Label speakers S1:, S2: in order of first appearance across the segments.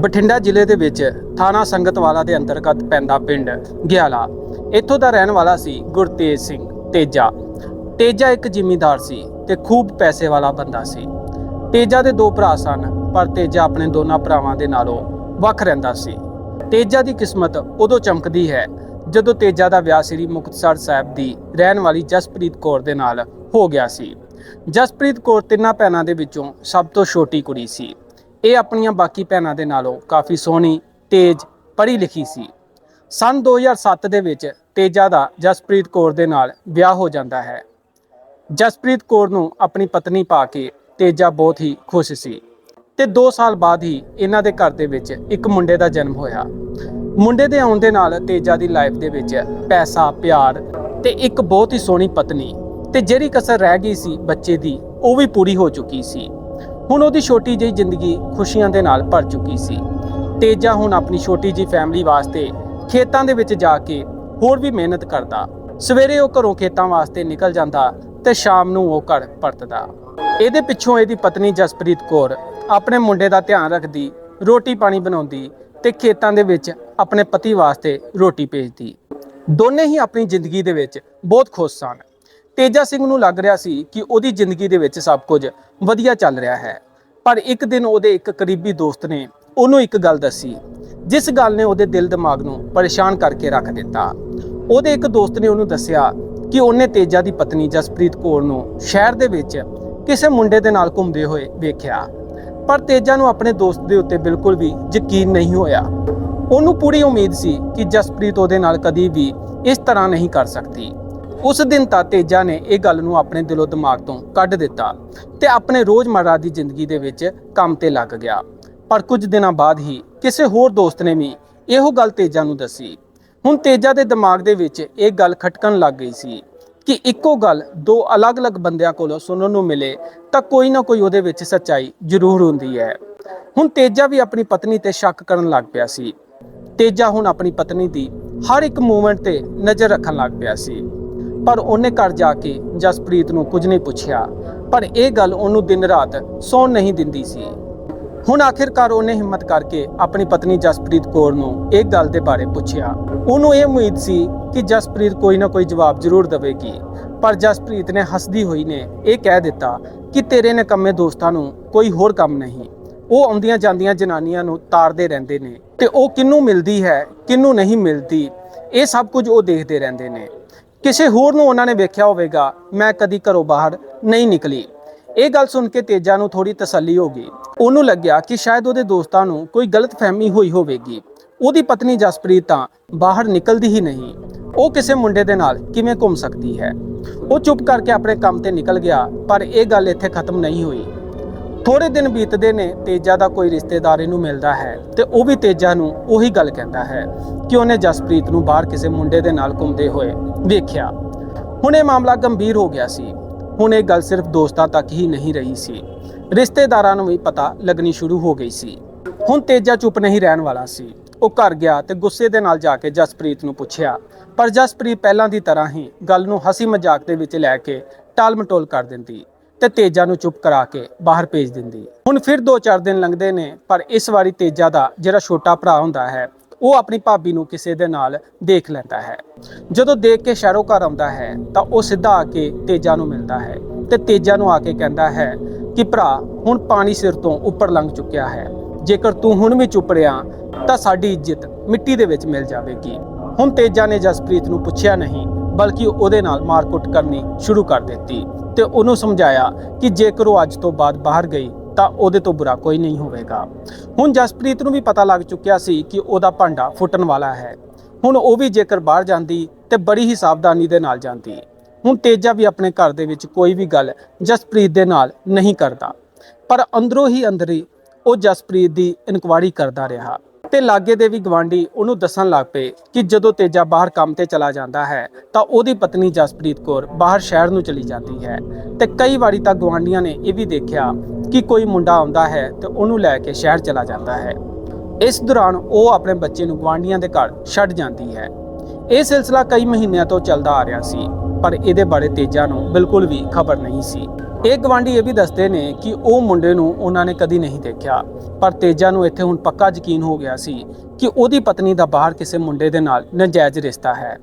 S1: ਬਠਿੰਡਾ ਜ਼ਿਲ੍ਹੇ ਦੇ ਵਿੱਚ ਥਾਣਾ ਸੰਗਤਵਾਲਾ ਦੇ ਅੰਤਰਗਤ ਪੈਂਦਾ ਪਿੰਡ ਗਿਆਲਾ। ਇੱਥੋਂ ਦਾ ਰਹਿਣ ਵਾਲਾ ਸੀ ਗੁਰਤੇਜ ਸਿੰਘ ਤੇਜਾ। ਤੇਜਾ ਇੱਕ ਜ਼ਿਮੀਂਦਾਰ ਸੀ ਤੇ ਖੂਬ ਪੈਸੇ ਵਾਲਾ ਬੰਦਾ ਸੀ। ਤੇਜਾ ਦੇ ਦੋ ਭਰਾ ਸਨ, ਪਰ ਤੇਜਾ ਆਪਣੇ ਦੋਨਾਂ ਭਰਾਵਾਂ ਦੇ ਨਾਲੋਂ ਵੱਖ ਰਹਿੰਦਾ ਸੀ। ਤੇਜਾ ਦੀ ਕਿਸਮਤ ਉਦੋਂ ਚਮਕਦੀ ਹੈ ਜਦੋਂ ਤੇਜਾ ਦਾ ਵਿਆਹ ਸ੍ਰੀ ਮੁਕਤਸਰ ਸਾਹਿਬ ਦੀ ਰਹਿਣ ਵਾਲੀ ਜਸਪ੍ਰੀਤ ਕੌਰ ਦੇ ਨਾਲ ਹੋ ਗਿਆ ਸੀ। ਜਸਪ੍ਰੀਤ ਕੌਰ ਤਿੰਨਾਂ ਭੈਣਾਂ ਦੇ ਵਿੱਚੋਂ ਸਭ ਤੋਂ ਛੋਟੀ ਕੁੜੀ ਸੀ। ਇਹ ਆਪਣੀਆਂ ਬਾਕੀ ਭੈਣਾਂ ਦੇ ਨਾਲੋਂ ਕਾਫੀ ਸੋਹਣੀ, ਤੇਜ਼ ਪੜ੍ਹੀ ਲਿਖੀ ਸੀ। ਸਨ 2007 ਦੇ ਵਿੱਚ ਤੇਜਾ ਦਾ ਜਸਪ੍ਰੀਤ ਕੌਰ ਦੇ ਨਾਲ ਵਿਆਹ ਹੋ ਜਾਂਦਾ ਹੈ। ਜਸਪ੍ਰੀਤ ਕੌਰ ਨੂੰ ਆਪਣੀ ਪਤਨੀ ਪਾ ਕੇ ਤੇਜਾ ਬਹੁਤ ਹੀ ਖੁਸ਼ ਸੀ ਤੇ 2 ਸਾਲ ਬਾਅਦ ਹੀ ਇਹਨਾਂ ਦੇ ਘਰ ਦੇ ਵਿੱਚ ਇੱਕ ਮੁੰਡੇ ਦਾ ਜਨਮ ਹੋਇਆ। ਮੁੰਡੇ ਦੇ ਆਉਣ ਦੇ ਨਾਲ ਤੇਜਾ ਦੀ ਲਾਈਫ ਦੇ ਵਿੱਚ ਪੈਸਾ, ਪਿਆਰ ਤੇ ਇੱਕ ਬਹੁਤ ਹੀ ਸੋਹਣੀ ਪਤਨੀ ਤੇ ਜਿਹੜੀ ਕਸਰ ਰਹਿ ਗਈ ਸੀ ਬੱਚੇ ਦੀ, ਉਹ ਵੀ ਪੂਰੀ ਹੋ ਚੁੱਕੀ ਸੀ। ਹੁਣ ਉਹਦੀ ਛੋਟੀ ਜਿਹੀ ਜ਼ਿੰਦਗੀ ਖੁਸ਼ੀਆਂ ਦੇ ਨਾਲ ਭਰ ਚੁੱਕੀ ਸੀ। ਤੇਜਾ ਹੁਣ ਆਪਣੀ ਛੋਟੀ ਜਿਹੀ ਫੈਮਿਲੀ ਵਾਸਤੇ ਖੇਤਾਂ ਦੇ ਵਿੱਚ ਜਾ ਕੇ ਹੋਰ ਵੀ ਮਿਹਨਤ ਕਰਦਾ। ਸਵੇਰੇ ਉਹ ਘਰੋਂ ਖੇਤਾਂ ਵਾਸਤੇ ਨਿਕਲ ਜਾਂਦਾ ਤੇ ਸ਼ਾਮ ਨੂੰ ਉਹ ਘਰ ਪਰਤਦਾ। ਇਹਦੇ ਪਿੱਛੋਂ ਇਹਦੀ ਪਤਨੀ ਜਸਪ੍ਰੀਤ ਕੌਰ ਆਪਣੇ ਮੁੰਡੇ ਦਾ ਧਿਆਨ ਰੱਖਦੀ, ਰੋਟੀ ਪਾਣੀ ਬਣਾਉਂਦੀ ਤੇ ਖੇਤਾਂ ਦੇ ਵਿੱਚ ਆਪਣੇ ਪਤੀ ਵਾਸਤੇ ਰੋਟੀ ਭੇਜਦੀ। ਦੋਨੇ ਹੀ ਆਪਣੀ ਜ਼ਿੰਦਗੀ ਦੇ ਵਿੱਚ ਬਹੁਤ ਖੁਸ਼ ਸਨ। ਤੇਜਾ ਸਿੰਘ ਨੂੰ ਲੱਗ ਰਿਹਾ ਸੀ ਕਿ ਉਹਦੀ ਜ਼ਿੰਦਗੀ ਦੇ ਵਿੱਚ ਸਭ ਕੁਝ ਵਧੀਆ ਚੱਲ ਰਿਹਾ ਹੈ। ਪਰ ਇੱਕ ਦਿਨ ਉਹਦੇ ਇੱਕ ਕਰੀਬੀ ਦੋਸਤ ਨੇ ਉਹਨੂੰ ਇੱਕ ਗੱਲ ਦੱਸੀ, ਜਿਸ ਗੱਲ ਨੇ ਉਹਦੇ ਦਿਲ ਦਿਮਾਗ ਨੂੰ ਪਰੇਸ਼ਾਨ ਕਰਕੇ ਰੱਖ ਦਿੱਤਾ। ਉਹਦੇ ਇੱਕ ਦੋਸਤ ਨੇ ਉਹਨੂੰ ਦੱਸਿਆ ਕਿ ਉਹਨੇ ਤੇਜਾ ਦੀ ਪਤਨੀ ਜਸਪ੍ਰੀਤ ਕੌਰ ਨੂੰ ਸ਼ਹਿਰ ਦੇ ਵਿੱਚ ਕਿਸੇ ਮੁੰਡੇ ਦੇ ਨਾਲ ਘੁੰਮਦੇ ਹੋਏ ਵੇਖਿਆ। ਪਰ ਤੇਜਾ ਨੂੰ ਆਪਣੇ ਦੋਸਤ ਦੇ ਉੱਤੇ ਬਿਲਕੁਲ ਵੀ ਯਕੀਨ ਨਹੀਂ ਹੋਇਆ। ਉਹਨੂੰ ਪੂਰੀ ਉਮੀਦ ਸੀ ਕਿ ਜਸਪ੍ਰੀਤ ਉਹਦੇ ਨਾਲ ਕਦੀ ਵੀ ਇਸ ਤਰ੍ਹਾਂ ਨਹੀਂ ਕਰ ਸਕਦੀ। ਉਸ ਦਿਨ ਤਾਂ ਤੇਜਾ ਨੇ ਇਹ ਗੱਲ ਨੂੰ ਆਪਣੇ ਦਿਲੋਂ ਦਿਮਾਗ ਤੋਂ ਕੱਢ ਦਿੱਤਾ ਤੇ ਆਪਣੇ ਰੋਜ਼ਮਰਰਾ ਦੀ ਜ਼ਿੰਦਗੀ ਦੇ ਵਿੱਚ ਕੰਮ ਤੇ ਲੱਗ ਗਿਆ। ਪਰ ਕੁਝ ਦਿਨਾਂ ਬਾਅਦ ਹੀ ਕਿਸੇ ਹੋਰ ਦੋਸਤ ਨੇ ਵੀ ਇਹੋ ਗੱਲ ਤੇਜਾ ਨੂੰ ਦੱਸੀ। ਹੁਣ ਤੇਜਾ ਦੇ ਦਿਮਾਗ ਦੇ ਵਿੱਚ ਇਹ ਗੱਲ ਖਟਕਣ ਲੱਗ ਗਈ ਸੀ ਕਿ ਇੱਕੋ ਗੱਲ ਦੋ ਅਲੱਗ-ਅਲੱਗ ਬੰਦਿਆਂ ਕੋਲੋਂ ਸੁਣਨ ਨੂੰ ਮਿਲੇ ਤਾਂ ਕੋਈ ਨਾ ਕੋਈ ਉਹਦੇ ਵਿੱਚ ਸੱਚਾਈ ਜ਼ਰੂਰ ਹੁੰਦੀ ਹੈ। ਹੁਣ ਤੇਜਾ ਵੀ ਆਪਣੀ ਪਤਨੀ ਤੇ ਸ਼ੱਕ ਕਰਨ ਲੱਗ ਪਿਆ ਸੀ। ਤੇਜਾ ਹੁਣ ਆਪਣੀ ਪਤਨੀ ਦੀ ਹਰ ਇੱਕ ਮੂਵਮੈਂਟ ਤੇ ਨਜ਼ਰ ਰੱਖਣ ਲੱਗ ਪਿਆ ਸੀ। ਪਰ ਉਹਨੇ ਘਰ ਜਾ ਕੇ ਜਸਪ੍ਰੀਤ ਨੂੰ ਕੁਝ ਨਹੀਂ ਪੁੱਛਿਆ। ਪਰ ਇਹ ਗੱਲ ਉਹਨੂੰ ਦਿਨ ਰਾਤ ਸੌਣ ਨਹੀਂ ਦਿੰਦੀ ਸੀ। ਹੁਣ ਆਖਿਰਕਾਰ ਉਹਨੇ ਹਿੰਮਤ ਕਰਕੇ ਆਪਣੀ ਪਤਨੀ ਜਸਪ੍ਰੀਤ ਕੌਰ ਨੂੰ ਇਹ ਗੱਲ ਦੇ ਬਾਰੇ ਪੁੱਛਿਆ। ਉਹਨੂੰ ਇਹ ਉਮੀਦ ਸੀ ਕਿ ਜਸਪ੍ਰੀਤ ਕੋਈ ਨਾ ਕੋਈ ਜਵਾਬ ਜ਼ਰੂਰ ਦੇਵੇਗੀ। ਪਰ ਜਸਪ੍ਰੀਤ ਨੇ ਹੱਸਦੀ ਹੋਈ ਨੇ ਇਹ ਕਹਿ ਦਿੱਤਾ ਕਿ ਤੇਰੇ ਨਕੰਮੇ ਦੋਸਤਾਂ ਨੂੰ ਕੋਈ ਹੋਰ ਕੰਮ ਨਹੀਂ। ਉਹ ਆਉਂਦੀਆਂ ਜਾਂਦੀਆਂ ਜਨਾਨੀਆਂ ਨੂੰ ਤਾਰਦੇ ਰਹਿੰਦੇ ਨੇ ਤੇ ਉਹ ਕਿੰਨੂੰ ਮਿਲਦੀ ਹੈ, ਕਿੰਨੂੰ ਨਹੀਂ ਮਿਲਦੀ, ਇਹ ਸਭ ਕੁਝ ਉਹ ਦੇਖਦੇ ਰਹਿੰਦੇ ਨੇ। ਕਿਸੇ ਹੋਰ ਨੂੰ ਉਹਨਾਂ ਨੇ ਵੇਖਿਆ ਹੋਵੇਗਾ, ਮੈਂ ਕਦੀ ਘਰੋਂ ਬਾਹਰ ਨਹੀਂ ਨਿਕਲੀ। ਇਹ ਗੱਲ ਸੁਣ ਕੇ ਤੇਜਾ ਨੂੰ ਥੋੜੀ ਤਸੱਲੀ ਹੋ ਗਈ। ਉਹਨੂੰ ਲੱਗਿਆ ਕਿ ਸ਼ਾਇਦ ਉਹਦੇ ਦੋਸਤਾਂ ਨੂੰ ਕੋਈ ਗਲਤਫਹਿਮੀ ਹੋਈ ਹੋਵੇਗੀ। ਉਹਦੀ ਪਤਨੀ ਜਸਪ੍ਰੀਤ ਤਾਂ ਬਾਹਰ ਨਿਕਲਦੀ ਹੀ ਨਹੀਂ। ਉਹ ਕਿਸੇ ਮੁੰਡੇ ਦੇ ਨਾਲ ਕਿਵੇਂ ਘੁੰਮ ਸਕਦੀ ਹੈ? ਉਹ ਚੁੱਪ ਕਰਕੇ ਆਪਣੇ ਕੰਮ ਤੇ ਨਿਕਲ ਗਿਆ, ਪਰ ਇਹ ਗੱਲ ਇੱਥੇ ਖਤਮ ਨਹੀਂ ਹੋਈ। ਥੋੜੇ ਦਿਨ ਬੀਤਦੇ ਨੇ, ਤੇਜਾ ਦਾ ਕੋਈ ਰਿਸ਼ਤੇਦਾਰ ਇਹਨੂੰ ਮਿਲਦਾ ਹੈ ਤੇ ਉਹ ਵੀ ਤੇਜਾ ਨੂੰ ਉਹੀ ਗੱਲ ਕਹਿੰਦਾ ਹੈ ਕਿ ਉਹਨੇ ਜਸਪ੍ਰੀਤ ਨੂੰ ਬਾਹਰ ਕਿਸੇ ਮੁੰਡੇ ਦੇ ਨਾਲ ਘੁੰਮਦੇ ਹੋਏ ਵੇਖਿਆ। ਹੁਣ ਇਹ ਮਾਮਲਾ ਗੰਭੀਰ ਹੋ ਗਿਆ ਸੀ। ਹੁਣ ਇਹ ਗੱਲ ਸਿਰਫ ਦੋਸਤਾਂ ਤੱਕ ਹੀ ਨਹੀਂ ਰਹੀ ਸੀ। ਰਿਸ਼ਤੇਦਾਰਾਂ ਨੂੰ ਵੀ ਪਤਾ ਲੱਗਣੀ ਸ਼ੁਰੂ ਹੋ ਗਈ ਸੀ। ਹੁਣ ਤੇਜਾ ਚੁੱਪ ਨਹੀਂ ਰਹਿਣ ਵਾਲਾ ਸੀ। ਉਹ ਘਰ ਗਿਆ ਤੇ ਗੁੱਸੇ ਦੇ ਨਾਲ ਜਾ ਕੇ ਜਸਪ੍ਰੀਤ ਨੂੰ ਪੁੱਛਿਆ। ਪਰ ਜਸਪ੍ਰੀਤ ਪਹਿਲਾਂ ਦੀ ਤਰ੍ਹਾਂ ਹੀ ਗੱਲ ਨੂੰ ਹਸੀ ਮਜ਼ਾਕ ਦੇ ਵਿੱਚ ਲੈ ਕੇ ਟਾਲ-ਮਟੋਲ ਕਰ ਦਿੰਦੀ। ਤੇ ਤੇਜਾ ਨੂੰ ਚੁੱਪ ਕਰਾ ਕੇ ਬਾਹਰ ਭੇਜ ਦਿੰਦੀ ਹੁਣ ਫਿਰ 2-4 ਦਿਨ ਲੰਘਦੇ ਨੇ, ਪਰ ਇਸ ਵਾਰੀ ਤੇਜਾ ਦਾ ਜਿਹੜਾ ਛੋਟਾ ਭਰਾ ਹੁੰਦਾ ਹੈ, ਉਹ ਆਪਣੀ ਭਾਬੀ ਨੂੰ ਕਿਸੇ ਦੇ ਨਾਲ ਦੇਖ ਲੈਂਦਾ ਹੈ। ਜਦੋਂ ਦੇਖ ਕੇ ਸ਼ਹਿਰੋਂ ਘਰ ਆਉਂਦਾ ਹੈ, ਤਾਂ ਉਹ ਸਿੱਧਾ ਆ ਕੇ ਤੇਜਾ ਨੂੰ ਮਿਲਦਾ ਹੈ ਤੇ ਤੇਜਾ ਨੂੰ ਆ ਕੇ ਕਹਿੰਦਾ ਹੈ ਕਿ, ਭਰਾ, ਹੁਣ ਪਾਣੀ ਸਿਰ ਤੋਂ ਉੱਪਰ ਲੰਘ ਚੁੱਕਿਆ ਹੈ। ਜੇਕਰ ਤੂੰ ਹੁਣ ਵੀ ਚੁੱਪ ਰਿਹਾ, ਤਾਂ ਸਾਡੀ ਇੱਜ਼ਤ ਮਿੱਟੀ ਦੇ ਵਿੱਚ ਮਿਲ ਜਾਵੇਗੀ। ਹੁਣ ਤੇਜਾ ਨੇ ਜਸਪ੍ਰੀਤ ਨੂੰ ਪੁੱਛਿਆ ਨਹੀਂ ਬਲਕਿ ਉਹਦੇ ਨਾਲ ਮਾਰਕੁੱਟ ਕਰਨੀ ਸ਼ੁਰੂ ਕਰ ਦਿੱਤੀ ਤੇ ਉਹਨੂੰ ਸਮਝਾਇਆ ਕਿ ਜੇਕਰ ਉਹ ਅੱਜ ਤੋਂ ਬਾਅਦ ਬਾਹਰ ਗਈ ਤਾਂ ਉਹਦੇ ਤੋਂ ਬੁਰਾ ਕੋਈ ਨਹੀਂ ਹੋਵੇਗਾ। ਹੁਣ ਜਸਪ੍ਰੀਤ ਨੂੰ ਵੀ ਪਤਾ ਲੱਗ ਚੁੱਕਿਆ ਸੀ ਕਿ ਉਹਦਾ ਭਾਂਡਾ ਫੁੱਟਣ ਵਾਲਾ ਹੈ। ਹੁਣ ਉਹ ਵੀ ਜੇਕਰ ਬਾਹਰ ਜਾਂਦੀ ਤੇ ਬੜੀ ਹੀ ਸਾਵਧਾਨੀ ਦੇ ਨਾਲ ਜਾਂਦੀ। ਹੁਣ ਤੇਜਾ ਵੀ ਆਪਣੇ ਘਰ ਦੇ ਵਿੱਚ ਕੋਈ ਵੀ ਗੱਲ ਜਸਪ੍ਰੀਤ ਦੇ ਨਾਲ ਨਹੀਂ ਕਰਦਾ। ਪਰ ਅੰਦਰੋਂ ਹੀ ਅੰਦਰ ਹੀ ਉਹ ਜਸਪ੍ਰੀਤ ਦੀ ਇਨਕੁਆਇਰੀ ਕਰਦਾ ਰਿਹਾ। ਤੇ ਲਾਗੇ ਦੇ ਵੀ ਗਵਾਂਢੀ ਉਹਨੂੰ ਦੱਸਣ ਲੱਗ ਪਏ ਕਿ ਜਦੋਂ ਤੇਜਾ ਬਾਹਰ ਕੰਮ ਤੇ ਚਲਾ ਜਾਂਦਾ ਹੈ, ਤਾਂ ਉਹਦੀ ਪਤਨੀ ਜਸਪ੍ਰੀਤ ਕੌਰ ਬਾਹਰ ਸ਼ਹਿਰ ਨੂੰ ਚਲੀ ਜਾਂਦੀ ਹੈ। ਤੇ ਕਈ ਵਾਰੀ ਤਾਂ ਗਵਾਂਢੀਆਂ ਨੇ ਇਹ ਵੀ ਦੇਖਿਆ ਕਿ ਕੋਈ ਮੁੰਡਾ ਆਉਂਦਾ ਹੈ ਤੇ ਉਹਨੂੰ ਲੈ ਕੇ ਸ਼ਹਿਰ ਚਲਾ ਜਾਂਦਾ ਹੈ। ਇਸ ਦੌਰਾਨ ਉਹ ਆਪਣੇ ਬੱਚੇ ਨੂੰ ਗਵਾਂਢੀਆਂ ਦੇ ਘਰ ਛੱਡ ਜਾਂਦੀ ਹੈ। ਇਹ ਸਿਲਸਿਲਾ ਕਈ ਮਹੀਨਿਆਂ ਤੋਂ ਚੱਲਦਾ ਆ ਰਿਹਾ ਸੀ। ਪਰ ਇਹਦੇ ਬਾਰੇ ਤੇਜਾ ਨੂੰ ਬਿਲਕੁਲ ਵੀ ਖਬਰ ਨਹੀਂ ਸੀ। ਇਹ ਗਵਾਂਢੀ ਇਹ ਵੀ ਦੱਸਦੇ ਨੇ ਕਿ ਉਹ ਮੁੰਡੇ ਨੂੰ ਉਹਨਾਂ ਨੇ ਕਦੀ ਨਹੀਂ ਦੇਖਿਆ। ਪਰ ਤੇਜਾ ਨੂੰ ਇੱਥੇ ਹੁਣ ਪੱਕਾ ਯਕੀਨ ਹੋ ਗਿਆ ਸੀ ਕਿ ਉਹਦੀ ਪਤਨੀ ਦਾ ਬਾਹਰ ਕਿਸੇ ਮੁੰਡੇ ਦੇ ਨਾਲ ਨਜਾਇਜ਼ ਰਿਸ਼ਤਾ ਹੈ।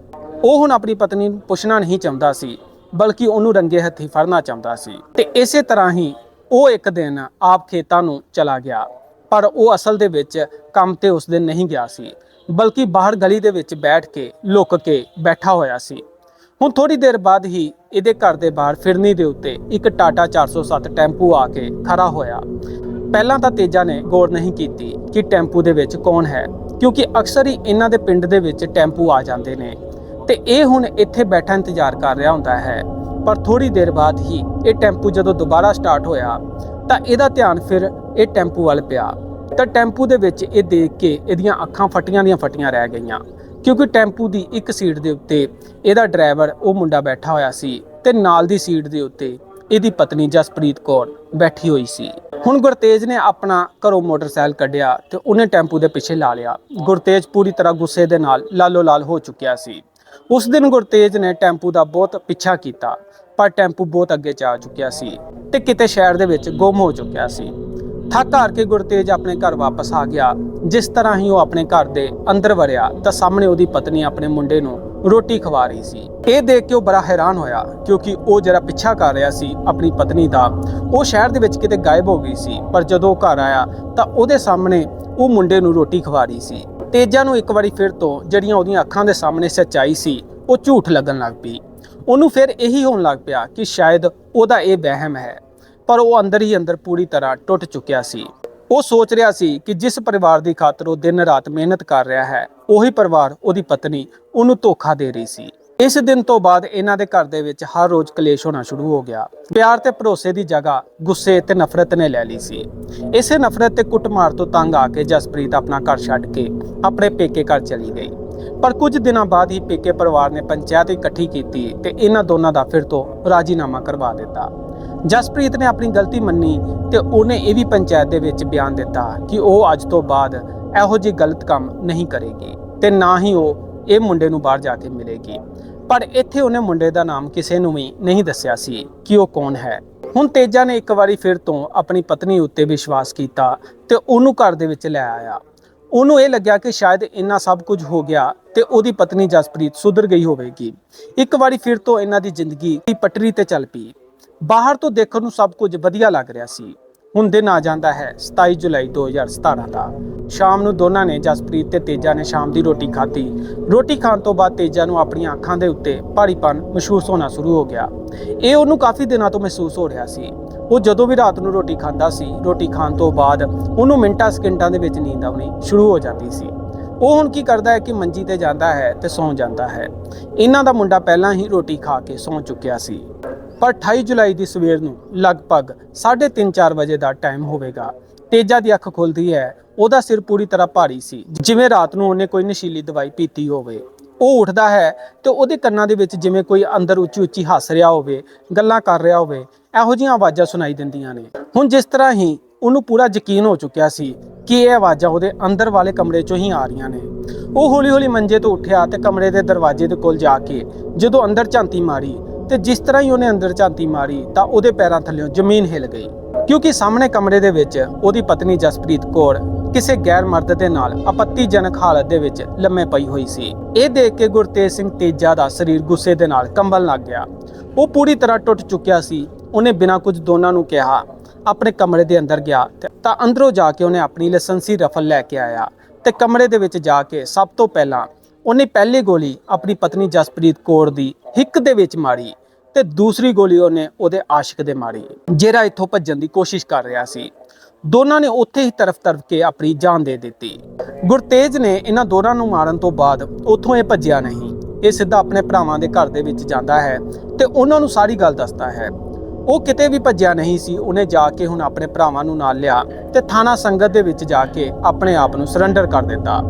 S1: ਉਹ ਹੁਣ ਆਪਣੀ ਪਤਨੀ ਨੂੰ ਪੁੱਛਣਾ ਨਹੀਂ ਚਾਹੁੰਦਾ ਸੀ, ਬਲਕਿ ਉਹਨੂੰ ਰੰਗੇ ਹੱਥੀ ਫੜਨਾ ਚਾਹੁੰਦਾ ਸੀ। ਤੇ ਇਸੇ ਤਰ੍ਹਾਂ ਹੀ ਉਹ ਇੱਕ ਦਿਨ ਆਪ ਖੇਤਾਂ ਨੂੰ ਚਲਾ ਗਿਆ। ਪਰ ਉਹ ਅਸਲ ਦੇ ਵਿੱਚ ਕੰਮ ਤੇ ਉਸ ਦਿਨ ਨਹੀਂ ਗਿਆ ਸੀ, ਬਲਕਿ ਬਾਹਰ ਗਲੀ ਦੇ ਵਿੱਚ ਬੈਠ ਕੇ ਲੁੱਕ ਕੇ ਬੈਠਾ ਹੋਇਆ ਸੀ। ਹੁਣ ਥੋੜੀ ਦੇਰ ਬਾਅਦ ਹੀ ਇਹਦੇ ਘਰ ਦੇ ਬਾਹਰ ਫਿਰਨੀ ਦੇ ਉੱਤੇ ਇੱਕ ਟਾਟਾ 407 ਟੈਂਪੂ ਆ ਕੇ ਖੜਾ ਹੋਇਆ। ਪਹਿਲਾਂ ਤਾਂ ਤੇਜਾ ਨੇ ਗੌਰ ਨਹੀਂ ਕੀਤੀ ਕਿ ਟੈਂਪੂ ਦੇ ਵਿੱਚ ਕੌਣ ਹੈ, ਕਿਉਂਕਿ ਅਕਸਰ ਹੀ ਇਹਨਾਂ ਦੇ ਪਿੰਡ ਦੇ ਵਿੱਚ ਟੈਂਪੂ ਆ ਜਾਂਦੇ ਨੇ। ਤੇ ਇਹ ਹੁਣ ਇੱਥੇ ਬੈਠਾ ਇੰਤਜ਼ਾਰ ਕਰ ਰਿਹਾ ਹੁੰਦਾ ਹੈ। ਪਰ ਥੋੜੀ ਦੇਰ ਬਾਅਦ ਹੀ ਇਹ ਟੈਂਪੂ ਜਦੋਂ ਦੁਬਾਰਾ ਸਟਾਰਟ ਹੋਇਆ, ਤਾਂ ਇਹਦਾ ਧਿਆਨ ਫਿਰ ਇਹ ਟੈਂਪੂ ਵੱਲ ਪਿਆ। ਤਾਂ ਟੈਂਪੂ ਦੇ ਵਿੱਚ ਇਹ ਦੇਖ ਕੇ ਇਹਦੀਆਂ ਅੱਖਾਂ ਫਟੀਆਂ ਦੀਆਂ ਫਟੀਆਂ ਰਹਿ ਗਈਆਂ। ਕਿਉਂਕਿ ਟੈਂਪੂ ਦੀ ਇੱਕ ਸੀਟ ਦੇ ਉੱਤੇ ਇਹਦਾ ਡਰਾਈਵਰ, ਉਹ ਮੁੰਡਾ ਬੈਠਾ ਹੋਇਆ ਸੀ ਤੇ ਨਾਲ ਦੀ ਸੀਟ ਦੇ ਉੱਤੇ ਇਹਦੀ ਪਤਨੀ ਜਸਪ੍ਰੀਤ ਕੌਰ ਬੈਠੀ ਹੋਈ ਸੀ। ਹੁਣ ਗੁਰਤੇਜ ਨੇ ਆਪਣਾ ਘਰੋਂ ਮੋਟਰਸਾਈਕਲ ਕੱਢਿਆ ਤੇ ਉਹਨੇ ਟੈਂਪੂ ਦੇ ਪਿੱਛੇ ਲਾ ਲਿਆ। ਗੁਰਤੇਜ ਪੂਰੀ ਤਰ੍ਹਾਂ ਗੁੱਸੇ ਦੇ ਨਾਲ ਲਾਲੋ ਲਾਲ ਹੋ ਚੁੱਕਿਆ ਸੀ। ਉਸ ਦਿਨ ਗੁਰਤੇਜ ਨੇ ਟੈਂਪੂ ਦਾ ਬਹੁਤ ਪਿੱਛਾ ਕੀਤਾ, ਪਰ ਟੈਂਪੂ ਬਹੁਤ ਅੱਗੇ ਜਾ ਚੁੱਕਿਆ ਸੀ ਤੇ ਕਿਤੇ ਸ਼ਹਿਰ ਦੇ ਵਿੱਚ ਗੁੰਮ ਹੋ ਚੁੱਕਿਆ ਸੀ। ਥੱਕ ਹਾਰ ਕੇ ਗੁਰਤੇਜ ਆਪਣੇ ਘਰ ਵਾਪਸ ਆ ਗਿਆ। ਜਿਸ ਤਰ੍ਹਾਂ ਹੀ ਉਹ ਆਪਣੇ ਘਰ ਦੇ ਅੰਦਰ ਵੜਿਆ, ਤਾਂ ਸਾਹਮਣੇ ਉਹਦੀ ਪਤਨੀ ਆਪਣੇ ਮੁੰਡੇ ਨੂੰ ਰੋਟੀ ਖਵਾ ਰਹੀ ਸੀ। ਇਹ ਦੇਖ ਕੇ ਉਹ ਬੜਾ ਹੈਰਾਨ ਹੋਇਆ, ਕਿਉਂਕਿ ਉਹ ਜਿਹੜਾ ਪਿੱਛਾ ਕਰ ਰਿਹਾ ਸੀ ਆਪਣੀ ਪਤਨੀ ਦਾ। ਉਹ ਸ਼ਹਿਰ ਦੇ ਵਿੱਚ ਕਿਤੇ ਗਾਇਬ ਹੋ ਗਈ ਸੀ, ਪਰ ਜਦੋਂ ਉਹ ਘਰ ਆਇਆ, ਤਾਂ ਉਹਦੇ ਸਾਹਮਣੇ ਉਹ ਮੁੰਡੇ ਨੂੰ ਰੋਟੀ ਖਵਾ ਰਹੀ ਸੀ। ਤੇਜਾ ਨੂੰ ਇੱਕ ਵਾਰੀ ਫਿਰ ਤੋਂ ਜਿਹੜੀਆਂ ਉਹਦੀਆਂ ਅੱਖਾਂ ਦੇ ਸਾਹਮਣੇ ਸੱਚਾਈ ਸੀ, ਉਹ ਝੂਠ ਲੱਗਣ ਲੱਗ ਪਈ। ਉਹਨੂੰ ਫਿਰ ਇਹੀ ਹੋਣ ਲੱਗ ਪਿਆ ਕਿ ਸ਼ਾਇਦ ਉਹਦਾ ਇਹ ਵਹਿਮ ਹੈ। ਪਰ ਉਹ ਅੰਦਰ ਹੀ ਅੰਦਰ ਪੂਰੀ ਤਰ੍ਹਾਂ ਟੁੱਟ ਚੁੱਕਿਆ ਸੀ। ਉਹ ਸੋਚ ਰਿਹਾ ਸੀ ਕਿ ਜਿਸ ਪਰਿਵਾਰ ਦੀ ਖਾਤਰ ਉਹ ਦਿਨ ਰਾਤ ਮਿਹਨਤ ਕਰ ਰਿਹਾ ਹੈ, ਉਹੀ ਪਰਿਵਾਰ ਉਹਦੀ ਪਤਨੀ ਉਹਨੂੰ ਧੋਖਾ ਦੇ ਰਹੀ ਸੀ। ਇਸ ਦਿਨ ਤੋਂ ਬਾਅਦ ਇਹਨਾਂ ਦੇ ਘਰ ਦੇ ਵਿੱਚ ਹਰ ਰੋਜ਼ ਕਲੇਸ਼ ਹੋਣਾ ਸ਼ੁਰੂ ਹੋ ਗਿਆ। ਪਿਆਰ ਤੇ ਭਰੋਸੇ ਦੀ ਜਗ੍ਹਾ ਗੁੱਸੇ ਤੇ ਨਫ਼ਰਤ ਨੇ ਲੈ ਲਈ ਸੀ। ਇਸੇ ਨਫ਼ਰਤ ਤੇ ਕੁੱਟਮਾਰ ਤੋਂ ਤੰਗ ਆ ਕੇ ਜਸਪ੍ਰੀਤ ਆਪਣਾ ਘਰ ਛੱਡ ਕੇ ਆਪਣੇ ਪੇਕੇ ਘਰ ਚਲੀ ਗਈ। ਪਰ ਕੁਝ ਦਿਨਾਂ ਬਾਅਦ ਹੀ ਪੇਕੇ ਪਰਿਵਾਰ ਨੇ ਪੰਚਾਇਤ ਇਕੱਠੀ ਕੀਤੀ ਤੇ ਇਹਨਾਂ ਦੋਨਾਂ ਦਾ ਫਿਰ ਤੋਂ ਰਾਜੀਨਾਮਾ ਕਰਵਾ ਦਿੱਤਾ। ਜਸਪ੍ਰੀਤ ਨੇ ਆਪਣੀ ਗਲਤੀ ਮੰਨੀ ਤੇ ਉਹਨੇ ਇਹ ਵੀ ਪੰਚਾਇਤ ਦੇ ਵਿੱਚ ਬਿਆਨ ਦਿੱਤਾ ਕਿ ਉਹ ਅੱਜ ਤੋਂ ਬਾਅਦ ਇਹੋ ਜਿਹੇ ਗਲਤ ਕੰਮ ਨਹੀਂ ਕਰੇਗੀ ਤੇ ਨਾ ਹੀ ਉਹ ਇਹ ਮੁੰਡੇ ਨੂੰ ਬਾਹਰ ਜਾ ਕੇ ਮਿਲੇਗੀ। ਪਰ ਇੱਥੇ ਉਹਨੇ ਮੁੰਡੇ ਦਾ ਨਾਮ ਕਿਸੇ ਨੂੰ ਵੀ ਨਹੀਂ ਦੱਸਿਆ ਸੀ ਕਿ ਉਹ ਕੌਣ ਹੈ। ਹੁਣ ਤੇਜਾ ਨੇ ਇੱਕ ਵਾਰੀ ਫਿਰ ਤੋਂ ਆਪਣੀ ਪਤਨੀ ਉੱਤੇ ਵਿਸ਼ਵਾਸ ਕੀਤਾ ਤੇ ਉਹਨੂੰ ਘਰ ਦੇ ਵਿੱਚ ਲੈ ਆਇਆ। ਉਹਨੂੰ ਇਹ ਲੱਗਿਆ ਕਿ ਸ਼ਾਇਦ ਇੰਨਾ ਸਭ ਕੁਝ ਹੋ ਗਿਆ ਤੇ ਉਹਦੀ ਪਤਨੀ ਜਸਪ੍ਰੀਤ ਸੁਧਰ ਗਈ ਹੋਵੇਗੀ। ਇੱਕ ਵਾਰੀ ਫਿਰ ਤੋਂ ਇਹਨਾਂ ਦੀ ਜ਼ਿੰਦਗੀ ਦੀ ਪਟਰੀ ਤੇ ਚੱਲ ਪਈ। ਬਾਹਰ ਤੋਂ ਦੇਖਣ ਨੂੰ ਸਭ ਕੁਝ ਵਧੀਆ ਲੱਗ ਰਿਹਾ ਸੀ। ਹੁਣ ਦਿਨ ਆ ਜਾਂਦਾ ਹੈ 27 ਜੁਲਾਈ 2017 ਦਾ। ਸ਼ਾਮ ਨੂੰ ਦੋਨਾਂ ਨੇ ਜਸਪ੍ਰੀਤ ਤੇ ਤੇਜਾ ਨੇ ਸ਼ਾਮ ਦੀ ਰੋਟੀ ਖਾਧੀ। ਰੋਟੀ ਖਾਣ ਤੋਂ ਬਾਅਦ ਤੇਜਾ ਨੂੰ ਆਪਣੀਆਂ ਅੱਖਾਂ ਦੇ ਉੱਤੇ ਭਾਰੀਪਨ ਮਹਿਸੂਸ ਹੋਣਾ ਸ਼ੁਰੂ ਹੋ ਗਿਆ। ਇਹ ਉਹਨੂੰ ਕਾਫੀ ਦਿਨਾਂ ਤੋਂ ਮਹਿਸੂਸ ਹੋ ਰਿਹਾ ਸੀ। ਉਹ ਜਦੋਂ ਵੀ ਰਾਤ ਨੂੰ ਰੋਟੀ ਖਾਂਦਾ ਸੀ, ਰੋਟੀ ਖਾਣ ਤੋਂ ਬਾਅਦ ਉਹਨੂੰ ਮਿੰਟਾਂ ਸਕਿੰਟਾਂ ਦੇ ਵਿੱਚ ਨੀਂਦ ਆਉਣੀ ਸ਼ੁਰੂ ਹੋ ਜਾਂਦੀ ਸੀ। ਉਹ ਹੁਣ ਕੀ ਕਰਦਾ ਹੈ ਕਿ ਮੰਜੀ ਤੇ ਜਾਂਦਾ ਹੈ ਤੇ ਸੌਂ ਜਾਂਦਾ ਹੈ। ਇਹਨਾਂ ਦਾ ਮੁੰਡਾ ਪਹਿਲਾਂ ਹੀ ਰੋਟੀ ਖਾ ਕੇ ਸੌਂ ਚੁੱਕਿਆ ਸੀ। ਪਰ 28 ਜੁਲਾਈ ਦੀ ਸਵੇਰ ਨੂੰ ਲਗਭਗ 3:30-4 ਵਜੇ ਦਾ ਟਾਈਮ ਹੋਵੇਗਾ। ਤੇਜਾ ਦੀ ਅੱਖ ਖੁੱਲਦੀ ਹੈ। ਉਹਦਾ ਸਿਰ ਪੂਰੀ ਤਰ੍ਹਾਂ ਭਾਰੀ ਸੀ। ਜਿਵੇਂ ਰਾਤ ਨੂੰ ਉਹਨੇ ਕੋਈ ਨਸ਼ੀਲੀ ਦਵਾਈ ਪੀਤੀ ਹੋਵੇ। ਉਹ ਉੱਠਦਾ ਹੈ ਤੇ ਉਹਦੇ ਕੰਨਾਂ ਦੇ ਵਿੱਚ ਜਿਵੇਂ ਕੋਈ ਅੰਦਰ ਉੱਚੀ ਉੱਚੀ ਹੱਸ ਰਿਹਾ ਹੋਵੇ, ਗੱਲਾਂ ਕਰ ਰਿਹਾ ਹੋਵੇ, ਇਹੋ ਜਿਹੀਆਂ ਆਵਾਜ਼ਾਂ ਸੁਣਾਈ ਦਿੰਦੀਆਂ ਨੇ। ਹੁਣ ਜਿਸ ਤਰ੍ਹਾਂ ਹੀ ਉਹਨੂੰ ਪੂਰਾ ਯਕੀਨ ਹੋ ਚੁੱਕਿਆ ਸੀ ਕਿ ਇਹ ਆਵਾਜ਼ਾਂ ਉਹਦੇ ਅੰਦਰ ਵਾਲੇ ਕਮਰੇ ਚੋਂ ਹੀ ਆ ਰਹੀਆਂ ਨੇ। ਉਹ ਹੌਲੀ-ਹੌਲੀ ਮੰਜੇ ਤੋਂ ਉੱਠਿਆ ਤੇ ਕਮਰੇ ਦੇ ਦਰਵਾਜ਼ੇ ਦੇ ਕੋਲ ਜਾ ਕੇ ਜਦੋਂ ਅੰਦਰ ਝਾਂਤੀ ਮਾਰੀ ਤੇ ਜਿਸ ਤਰ੍ਹਾਂ ਹੀ ਉਹਨੇ ਅੰਦਰ ਝਾਂਤੀ ਮਾਰੀ, ਤਾਂ ਉਹਦੇ ਪੈਰਾਂ ਥੱਲੇੋਂ ਜ਼ਮੀਨ ਹਿੱਲ ਗਈ। ਕਿਉਂਕਿ ਸਾਹਮਣੇ ਕਮਰੇ ਦੇ ਵਿੱਚ ਉਹਦੀ ਪਤਨੀ ਜਸਪ੍ਰੀਤ ਕੌਰ ਕਿਸੇ ਗੈਰ ਮਰਦ ਦੇ ਨਾਲ ਆਪੱਤੀਜਨਕ ਹਾਲਤ ਦੇ ਵਿੱਚ ਲੰਮੇ ਪਈ ਹੋਈ ਸੀ। ਇਹ ਦੇਖ ਕੇ ਗੁਰਤੇਜ ਸਿੰਘ ਤੇਜਾ ਦਾ ਸਰੀਰ ਗੁੱਸੇ ਦੇ ਨਾਲ ਕੰਬਣ ਲੱਗ ਗਿਆ। ਉਹ ਪੂਰੀ ਤਰ੍ਹਾਂ ਟੁੱਟ ਚੁੱਕਿਆ ਸੀ। ਉਹਨੇ ਬਿਨਾਂ ਕੁਝ ਦੋਨਾਂ ਨੂੰ ਕਿਹਾ, ਆਪਣੇ ਕਮਰੇ ਦੇ ਅੰਦਰ ਗਿਆ। ਤਾਂ ਅੰਦਰੋਂ ਜਾ ਕੇ ਉਹਨੇ ਆਪਣੀ ਲਾਇਸੈਂਸੀ ਰਫਲ ਲੈ ਕੇ ਆਇਆ ਤੇ ਕਮਰੇ ਦੇ ਵਿੱਚ ਜਾ ਕੇ ਸਭ ਤੋਂ ਪਹਿਲਾਂ ਉਹਨੇ ਪਹਿਲੀ ਗੋਲੀ ਆਪਣੀ ਪਤਨੀ ਜਸਪ੍ਰੀਤ ਕੌਰ ਦੀ ਹਿੱਕ ਦੇ ਵਿੱਚ ਮਾਰੀ ਤੇ ਦੂਸਰੀ ਗੋਲੀ ਉਹਨੇ ਉਹਦੇ ਆਸ਼ਿਕ ਦੇ ਮਾਰੀ, ਜਿਹੜਾ ਇੱਥੋਂ ਭੱਜਣ ਦੀ ਕੋਸ਼ਿਸ਼ ਕਰ ਰਿਹਾ ਸੀ। ਦੋਨਾਂ ਨੇ ਉੱਥੇ ਹੀ ਤਰਫ ਤਰਫ ਕੇ ਆਪਣੀ ਜਾਨ ਦੇ ਦਿੱਤੀ। ਗੁਰਤੇਜ ਨੇ ਇਹਨਾਂ ਦੋਨਾਂ ਨੂੰ ਮਾਰਨ ਤੋਂ ਬਾਅਦ ਉੱਥੋਂ ਇਹ ਭੱਜਿਆ ਨਹੀਂ। ਇਹ ਸਿੱਧਾ ਆਪਣੇ ਭਰਾਵਾਂ ਦੇ ਘਰ ਦੇ ਵਿੱਚ ਜਾਂਦਾ ਹੈ ਤੇ ਉਹਨਾਂ ਨੂੰ ਸਾਰੀ ਗੱਲ ਦੱਸਦਾ ਹੈ। ਉਹ ਕਿਤੇ ਵੀ ਭੱਜਿਆ ਨਹੀਂ ਸੀ, ਉਹਨੇ ਜਾ ਕੇ ਹੁਣ ਆਪਣੇ ਭਰਾਵਾਂ ਨੂੰ ਨਾਲ ਲਿਆ ਤੇ ਥਾਣਾ ਸੰਗਤ ਦੇ ਵਿੱਚ ਜਾ ਕੇ ਆਪਣੇ ਆਪ ਨੂੰ ਸਰੈਂਡਰ ਕਰ ਦਿੱਤਾ।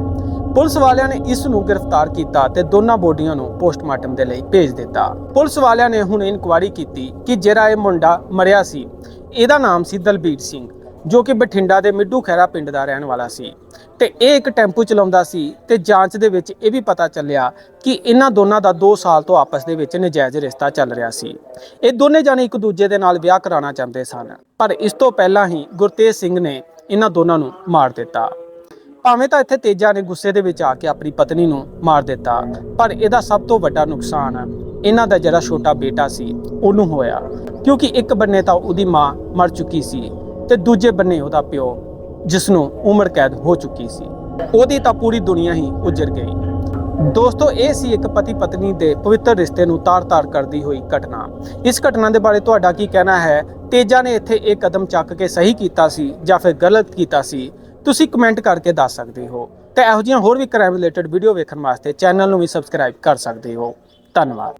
S1: ਪੁਲਿਸ ਵਾਲਿਆਂ ਨੇ ਇਸ ਨੂੰ ਗ੍ਰਿਫਤਾਰ ਕੀਤਾ ਤੇ ਦੋਨਾਂ ਬੋਡੀਆਂ ਨੂੰ ਪੋਸਟਮਾਰਟਮ ਦੇ ਲਈ ਭੇਜ ਦਿੱਤਾ। ਪੁਲਿਸ ਵਾਲਿਆਂ ਨੇ ਹੁਣ ਇਨਕੁਆਇਰੀ ਕੀਤੀ ਕਿ ਜਿਹੜਾ ਇਹ ਮੁੰਡਾ ਮਰਿਆ ਸੀ, ਇਹਦਾ ਨਾਮ ਸੀ ਦਲਬੀਰ ਸਿੰਘ, ਜੋ ਕਿ ਬਠਿੰਡਾ ਦੇ ਮਿੱਡੂ ਖੈਰਾ ਪਿੰਡ ਦਾ ਰਹਿਣ ਵਾਲਾ ਸੀ। ਤੇ ਇਹ ਇੱਕ ਟੈਂਪੂ ਚਲਾਉਂਦਾ ਸੀ ਤੇ ਜਾਂਚ ਦੇ ਵਿੱਚ ਇਹ ਵੀ ਪਤਾ ਚੱਲਿਆ ਕਿ ਇਹਨਾਂ ਦੋਨਾਂ ਦਾ 2 ਸਾਲ ਤੋਂ ਆਪਸ ਦੇ ਵਿੱਚ ਨਜਾਇਜ਼ ਰਿਸ਼ਤਾ ਚੱਲ ਰਿਹਾ ਸੀ। ਇਹ ਦੋਨੇ ਜਾਣੇ ਇੱਕ ਦੂਜੇ ਦੇ ਨਾਲ ਵਿਆਹ ਕਰਾਉਣਾ ਚਾਹੁੰਦੇ ਸਨ, ਪਰ ਇਸ ਤੋਂ ਪਹਿਲਾਂ ਹੀ ਗੁਰਤੇਜ ਸਿੰਘ ਨੇ ਇਹਨਾਂ ਦੋਨਾਂ ਨੂੰ ਮਾਰ ਦਿੱਤਾ। ਭਾਵੇਂ ਤਾਂ ਇੱਥੇ ਤੇਜਾ ਨੇ ਗੁੱਸੇ ਦੇ ਵਿੱਚ ਆ ਕੇ ਆਪਣੀ ਪਤਨੀ ਨੂੰ ਮਾਰ ਦਿੱਤਾ, ਪਰ ਇਹਦਾ ਸਭ ਤੋਂ ਵੱਡਾ ਨੁਕਸਾਨ ਇਹਨਾਂ ਦਾ ਜਿਹੜਾ ਛੋਟਾ ਬੇਟਾ ਸੀ, ਉਹਨੂੰ ਹੋਇਆ। ਕਿਉਂਕਿ ਇੱਕ ਬੰਨੇ ਤਾਂ ਉਹਦੀ ਮਾਂ ਮਰ ਚੁੱਕੀ ਸੀ ਤੇ ਦੂਜੇ ਬੰਨੇ ਉਹਦਾ ਪਿਓ ਜਿਸ ਨੂੰ ਉਮਰ ਕੈਦ ਹੋ ਚੁੱਕੀ ਸੀ। ਉਹਦੀ ਤਾਂ ਪੂਰੀ ਦੁਨੀਆ ਹੀ ਉਜੜ ਗਈ। ਦੋਸਤੋ, ਇਹ ਸੀ ਇੱਕ ਪਤੀ ਪਤਨੀ ਦੇ ਪਵਿੱਤਰ ਰਿਸ਼ਤੇ ਨੂੰ ਤਾਰ-ਤਾਰ ਕਰਦੀ ਹੋਈ ਘਟਨਾ। ਇਸ ਘਟਨਾ ਦੇ ਬਾਰੇ ਤੁਹਾਡਾ ਕੀ ਕਹਿਣਾ ਹੈ? ਤੇਜਾ ਨੇ ਇੱਥੇ ਇਹ ਕਦਮ ਚੱਕ ਕੇ ਸਹੀ ਕੀਤਾ ਸੀ ਜਾਂ ਫਿਰ ਗਲਤ ਕੀਤਾ ਸੀ? ਤੁਸੀਂ ਕਮੈਂਟ ਕਰਕੇ ਦੱਸ ਸਕਦੇ ਹੋ। ਤੇ ਇਹੋ ਜਿਹੀਆਂ ਹੋਰ ਵੀ ਕ੍ਰਾਈਮ ਰਿਲੇਟਡ ਵੀਡੀਓ ਵੇਖਣ ਵਾਸਤੇ ਚੈਨਲ ਨੂੰ ਵੀ ਸਬਸਕ੍ਰਾਈਬ ਕਰ ਸਕਦੇ ਹੋ। ਧੰਨਵਾਦ।